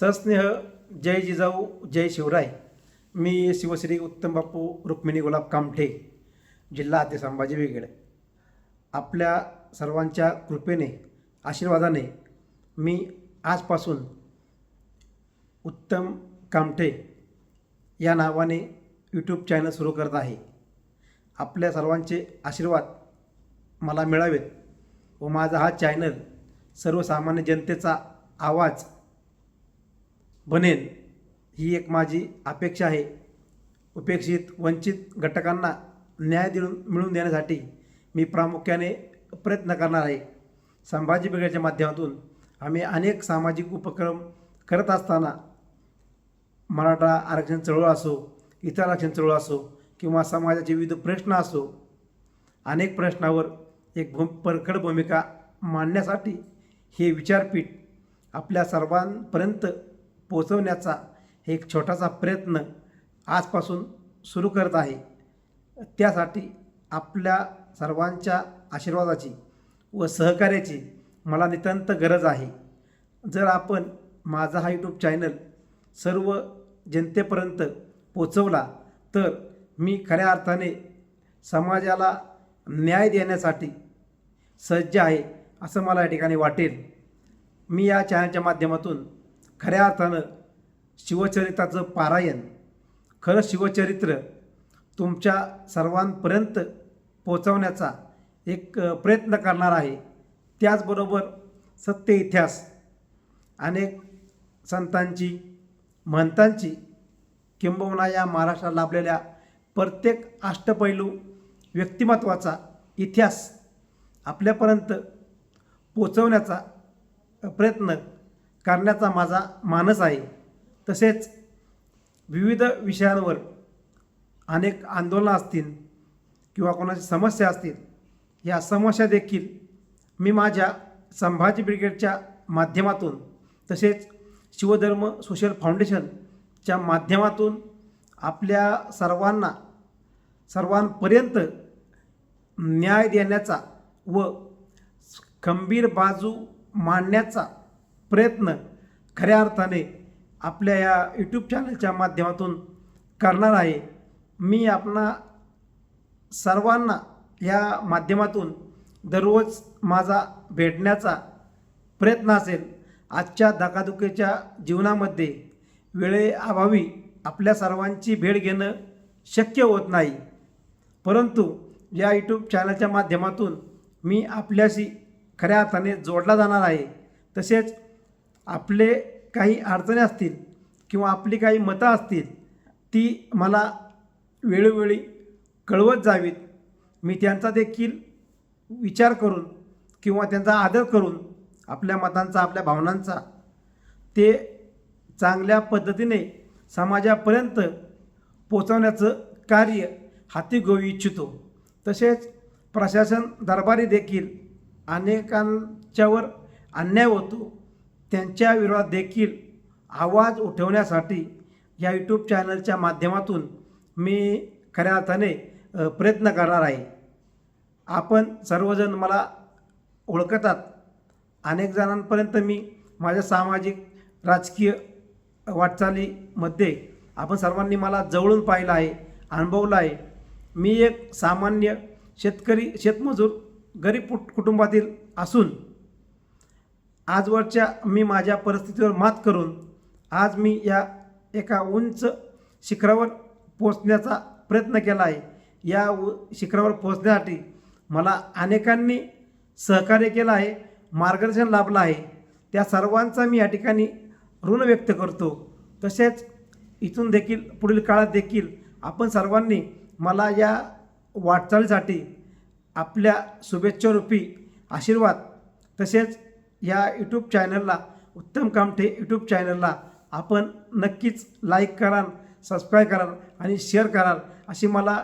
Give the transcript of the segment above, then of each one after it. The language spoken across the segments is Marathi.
सस्नेह जय जिजाऊ जय शिवराय मी शिवश्री उत्तम बापू रुक्मिणी गुलाब कामठे जिल्हा अध्यक्ष संभाजी वेगळे आपल्या सर्वांच्या कृपेने आशीर्वादाने मी आजपासून उत्तम कामठे या नावाने यूट्यूब चॅनल सुरू करत आहे आपल्या सर्वांचे आशीर्वाद मला मिळावेत व माझा हा चॅनल सर्वसामान्य जनतेचा आवाज बनेल ही एक माझी अपेक्षा आहे. उपेक्षित वंचित घटकांना न्याय देऊन मिळवून देण्यासाठी मी प्रामुख्याने प्रयत्न करणार आहे. संभाजी ब्रिगेडच्या माध्यमातून आम्ही अनेक सामाजिक उपक्रम करत असताना मराठा आरक्षण चळवळ असो इतर आरक्षण चळवळ असो किंवा समाजाचे विविध प्रश्न असो अनेक प्रश्नावर एक भूम परखड भूमिका मांडण्यासाठी हे विचारपीठ आपल्या सर्वांपर्यंत पोचवण्याचा एक छोटासा प्रयत्न आजपासून सुरू करत आहे. त्यासाठी आपल्या सर्वांच्या आशीर्वादाची व सहकार्याची मला नितांत गरज आहे. जर आपण माझा हा यूट्यूब चॅनल सर्व जनतेपर्यंत पोचवला तर मी खऱ्या अर्थाने समाजाला न्याय देण्यासाठी सज्ज आहे असं मला या ठिकाणी वाटेल. मी या चॅनलच्या माध्यमातून खऱ्या अर्थानं शिवचरित्राचं पारायण खरं शिवचरित्र तुमच्या सर्वांपर्यंत पोचवण्याचा एक प्रयत्न करणार आहे. त्याचबरोबर सत्य इतिहास अनेक संतांची महंतांची किंबहुना या महाराष्ट्रात लाभलेल्या प्रत्येक अष्टपैलू व्यक्तिमत्वाचा इतिहास आपल्यापर्यंत पोचवण्याचा प्रयत्न करण्याचा माझा मानस आहे. तसेच विविध विषयांवर अनेक आंदोलनं असतील किंवा कोणाच्या समस्या असतील या समस्या देखील मी माझ्या संभाजी ब्रिगेडच्या माध्यमातून तसेच शिवधर्म सोशल फाउंडेशनच्या माध्यमातून आपल्या सर्वांना सर्वांपर्यंत न्याय देण्याचा व खंबीर बाजू मांडण्याचा प्रयत्न खऱ्या अर्थाने आपल्या या यूट्यूब चॅनलच्या माध्यमातून करणार आहे. मी आपणा सर्वांना या माध्यमातून दररोज माझा भेटण्याचा प्रयत्न असेल आजच्या धकाधुकीच्या जीवनामध्ये वेळेअभावी आपल्या सर्वांची भेट घेणं शक्य होत नाही. परंतु या यूट्यूब चॅनलच्या माध्यमातून मी आपल्याशी खऱ्या अर्थाने जोडला जाणार आहे. तसेच आपले काही अडचणी असतील किंवा आपली काही मतं असतील ती मला वेळोवेळी कळवत जावीत. मी त्यांचा देखील विचार करून किंवा त्यांचा आदर करून आपल्या मतांचा आपल्या भावनांचा ते चांगल्या पद्धतीने समाजापर्यंत पोचवण्याचं कार्य हाती घेऊ इच्छितो. तसेच प्रशासन दरबारी देखील अनेकांच्यावर अन्याय होतो. त्यांच्या विरोधात देखील आवाज उठवण्यासाठी या यूट्यूब चॅनलच्या माध्यमातून मी खऱ्या अर्थाने प्रयत्न करणार आहे. आपण सर्वजण मला ओळखतात. अनेक जणांपर्यंत मी माझ्या सामाजिक राजकीय वाटचालीमध्ये आपण सर्वांनी मला जवळून पाहिलं आहे अनुभवलं आहे. मी एक सामान्य शेतकरी शेतमजूर गरीब कुट कुटुंबातील असून आजवरच्या मी माझ्या परिस्थितीवर मात करून आज मी या एका उंच शिखरावर पोचण्याचा प्रयत्न केला आहे. या उ शिखरावर पोचण्यासाठी मला अनेकांनी सहकार्य केलं आहे मार्गदर्शन लाभलं आहे. त्या सर्वांचा मी या ठिकाणी ऋण व्यक्त करतो. तसेच इथून देखील पुढील काळात देखील आपण सर्वांनी मला या वाटचालीसाठी आपल्या शुभेच्छारूपी आशीर्वाद तसेच या यूट्यूब चॅनलला उत्तम कामठे यूट्यूब चॅनलला आपण नक्कीच लाईक कराल सबस्क्राईब कराल आणि शेअर कराल अशी मला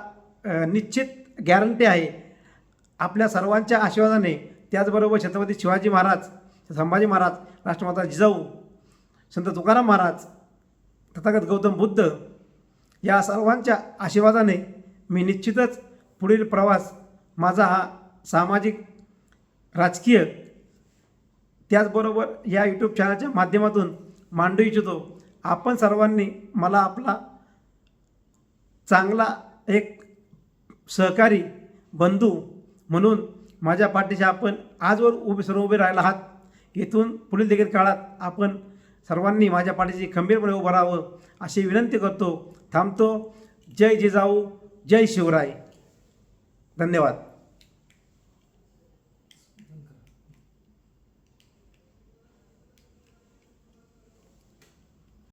निश्चित गॅरंटी आहे. आपल्या सर्वांच्या आशीर्वादाने त्याचबरोबर छत्रपती शिवाजी महाराज संभाजी महाराज राष्ट्रमाता जिजाऊ संत तुकाराम महाराज तथागत गौतम बुद्ध या सर्वांच्या आशीर्वादाने मी निश्चितच पुढील प्रवास माझा हा सामाजिक राजकीय त्याचबरोबर या यूट्यूब चॅनलच्या माध्यमातून मांडू इच्छितो. आपण सर्वांनी मला आपला चांगला एक सहकारी बंधू म्हणून माझ्या पाठीशी आपण आजवर उभे सर्व उभे राहिला आहात. इथून पुढील देखील काळात आपण सर्वांनी माझ्या पाठीशी खंबीरपणे उभं राहावं अशी विनंती करतो. थांबतो. जय जिजाऊ. जय शिवराय. धन्यवाद.